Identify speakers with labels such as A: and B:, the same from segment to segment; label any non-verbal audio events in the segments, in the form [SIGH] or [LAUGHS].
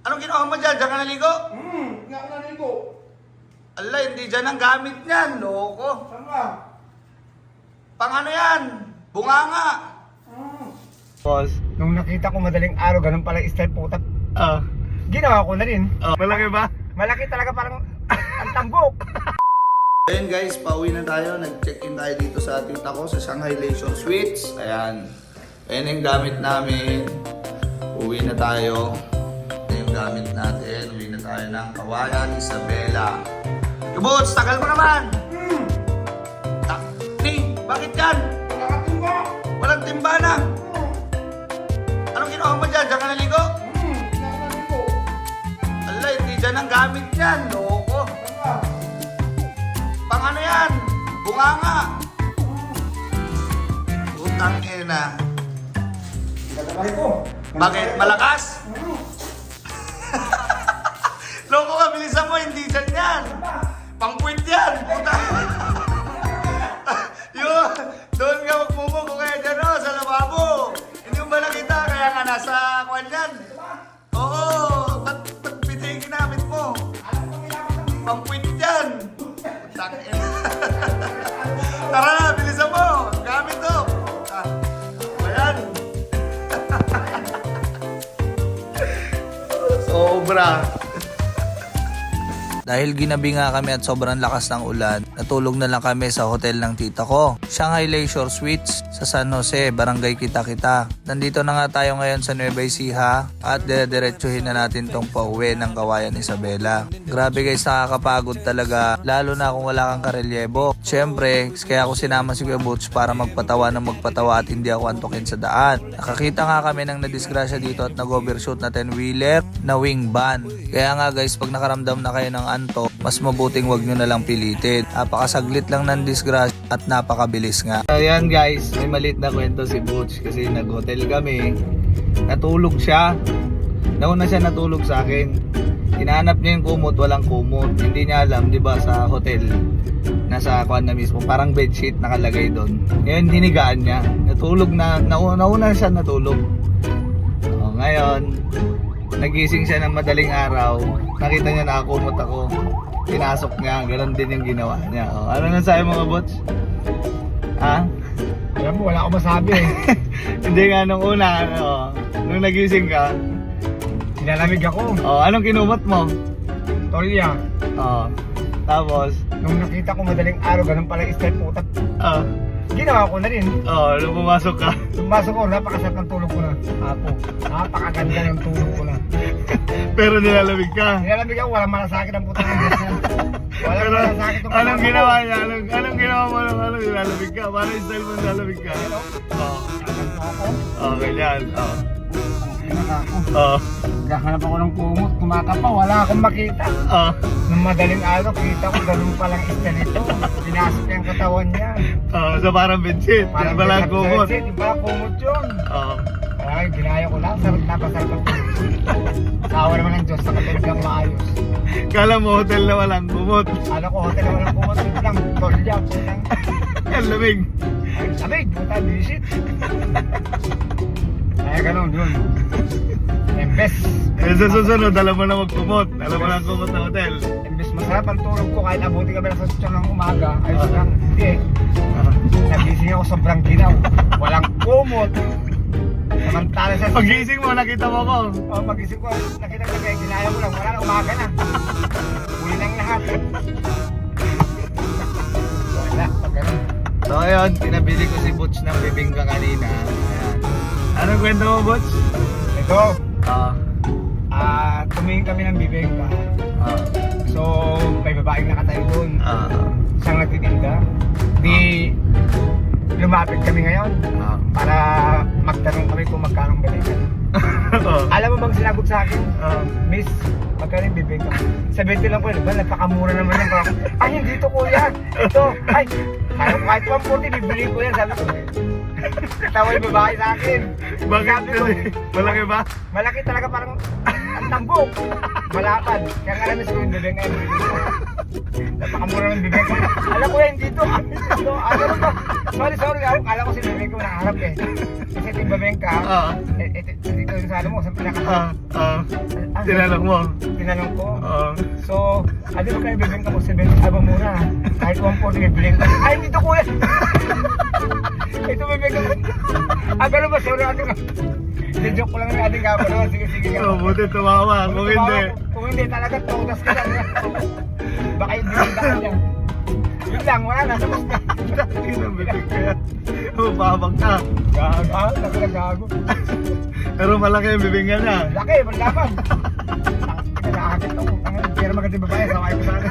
A: Anong ginawa mo dyan? Diyan ka naligo?
B: Hmm, hindi ako naligo.
A: Ala, hindi dyan ang gamit niyan. Loko.
B: Saan ba?
A: Pang ano yan? Bunganga.
B: Hmm.
C: Boss.
B: Nung nakita ko madaling araw, ganun pala yung style puta.
C: Ah.
B: Ginawa ko na rin.
C: Oh, malaki ba?
B: Malaki talaga parang [LAUGHS] ang tambok.
A: Ayun guys, pauwi na tayo. Nag-check-in tayo dito sa tita ko sa Shanghai Leisure Suites. Ayan. Ayan yung gamit namin. Uwi na tayo. Gamit natin. Uwi na tayo ng Kawayan, Isabela. Kubots, tagal mo naman!
B: Hmm,
A: Ta- Ni, bakit yan?
B: nakatumba.
A: Walang timba na. Anong ginawa mo dyan? Diyan ka naligo?
B: Hmm, naligo.
A: Ala, hindi dyan ang gamit niyan. Loko. Pang ano yan? Bunganga. Utang ina.
B: Gagawin ko.
A: Bakit? Malakas?
B: Hmm,
A: Loko ka, bilisan mo, hindi dyan yan. Pang-quit yan, puta. [LAUGHS] Yun, doon ka magmumuko kaya dyan, oh, sa lababo. Hindi mo ba nakita, kaya nga nasa kwan yan. Oo, ba't, ba't bitay ginamit mo? Pang-quit yan. Ina. [LAUGHS] Tara na, bilisan mo. Gamit to. Ah, ayan. [LAUGHS] Sobra. Dahil ginabi nga kami at sobrang lakas ng ulan, natulog na lang kami sa hotel ng tita ko. Shanghai Leisure Suites sa San Jose, Barangay Kita-Kita. Nandito na nga tayo ngayon sa Nueva Ecija at dire-diretsuhin na natin tong pauwi ng Kawayan Isabela. Grabe guys, nakakapagod talaga, lalo na kung wala kang karelyebo. Siyempre, kaya ako sinama si Kuya Butch para magpatawa ng magpatawa at hindi ako antukin sa daan. Nakakita nga kami ng nadisgrasya dito at nag-overshoot na 10-wheeler na wing van. Kaya nga guys, pag nakaramdam na kayo ng anto, mas mabuting wag nyo na lang pilitin. Napakasaglit lang ng disgrasya at napakabilis nga. Ayan guys, may malit na kwento si Butch kasi nag-hotel kami. Natulog siya. Nauna siya natulog sa akin. Hinahanap niya yung kumot, walang kumot. Hindi niya alam, di ba, sa hotel. Nasa kwan na mismo, parang bedsheet nakalagay doon. Ngayon, hinigaan niya. Natulog na, nauna, nauna siya natulog. O, ngayon, nagising siya ng madaling araw. Nakita niya nakakumot ako. Pinasok niya, ganun din yung ginawa niya. O, ano na sa'yo mga bots? Ha?
B: Alam mo, wala akong masabi eh. [LAUGHS]
A: Hindi nga nung una, ano, nung nagising ka,
B: Nilalamig ako.
A: oh, anong kinumot mo?
B: Tolya.
A: Oh, tapos,
B: Nung nakita ko madaling araw, ganun pala yung style puta.
A: oh,
B: Ginawa ko na rin.
A: oh, nung pumasok ka,
B: Pumasok ko, napakasarap ng tulog ko na. Apo, napakaganda ng tulog ko na. [LAUGHS]
A: pero nilalamig ka.
B: Nilalamig ako, walang malasakit ang puta ng. Walang
A: Pero,
B: malasakit ang
A: anong ginawa niya? Anong, anong ginawa mo nung ano, nilalamig ka? Paano yung style mo nilalamig ka? Oh,
B: ako.
A: oh, ganyan, oh,
B: Ako.
A: oh,
B: Naghahanap ako ng kumot, tumakapa, wala akong makita.
A: oh,
B: Nung madaling araw, kita ko ganun palang isda nito. Pinasok niya ang katawan niya.
A: Oh, so parang bedsheet, yung pala ang kumot.
B: Pala kumot yun.
A: Oh,
B: Kaya ginaya ko lang, sarap napasarap ang tulog. Sawa naman ng Diyos, nakatulog ang maayos.
A: kala mo hotel na walang kumot.
B: Ano ko, hotel naman ang kumot, yun lang, tolya. [LAUGHS]
A: Ang lamig.
B: Ay, sabig, puta, visit. Kaya ganun, yun. Embes,
A: Eh, sa susunod, alam mo na magkumot. Alam mo na ang kumot na hotel.
B: embes masarap ang tulog ko kahit abuti kami sa sasyon ng umaga. Ayos
A: Ah.
B: lang, hindi. Nagising ako sobrang ginaw. Walang kumot. Samantala sa
A: Pagising mo, nakita mo ko.
B: Oh, magising ko, nakita ko kaya ginaya ko lang, wala na, umaga na. Uli ng lahat. Wala, pag ganun.
A: So ayun, pinabili ko si Butch ng bibingka kanina. Ayan. Anong kwento mo, Butch?
B: Ito,
A: Ah,
B: ah, tumingin kami ng bibengka.
A: ah,
B: So, may babaeng nakatayo doon.
A: ah,
B: Isang nagtitinda. Di, lumapit kami ngayon
A: ah.
B: para magtanong kami kung magkano ang bibengka. [LAUGHS]
A: Oh,
B: Alam mo bang sinagot sa akin?
A: ah.
B: Miss, magkano yung bibengka? Sa 20 lang ko, ba? Napakamura naman yan. Parang, ay, hindi to kuya. Ito, ay, kahit, kahit 140, bibili ko yan. Sabi ko, [LAUGHS] Tawa yung babae sa akin.
A: Bakit
B: Sabi ko?
A: Malaki ba?
B: malaki talaga parang. Sabihin, bibengka yung bibili ko. Napakamura ng bibengka. Alam ko yan, dito. Ah. Ano ba? Sorry, sorry. Ako, kala ko si bibengka mo nakaharap eh. Kasi ito yung.
A: Ah,
B: Eh, eh, dito yung sa ano mo, sa pinaka.
A: ah, ah.
C: Tinanong mo.
B: Tinanong ko.
C: Oo.
B: So, ano ba kayo bibenta mo 7 aba mura? Kahit 140 bibiling ko. Ay, dito kuya! Ito bibenta ko. Ah, ganun ba? Sorry ating joke ko lang yung ating kapwa naman. Sige, sige.
C: Oh, buti tumawa. Kung hindi.
B: Kung hindi, talaga totas ka lang. Baka yung ka niya. Yun lang, wala na. Tapos na.
C: Inang bibig kaya. Mababang ka.
B: Gago. Ah, talaga gago.
C: Pero malaki yung bibingga niya.
B: Laki, maglaban. Nakakakit ako. Pero maganda yung babae, saway ko sana.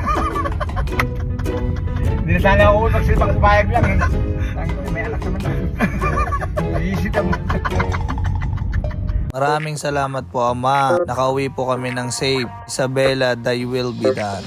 B: Hindi na sana ako pang pumayag lang eh.
A: Maraming salamat po ama. Nakauwi po kami ng safe. Isabella, thy will be done.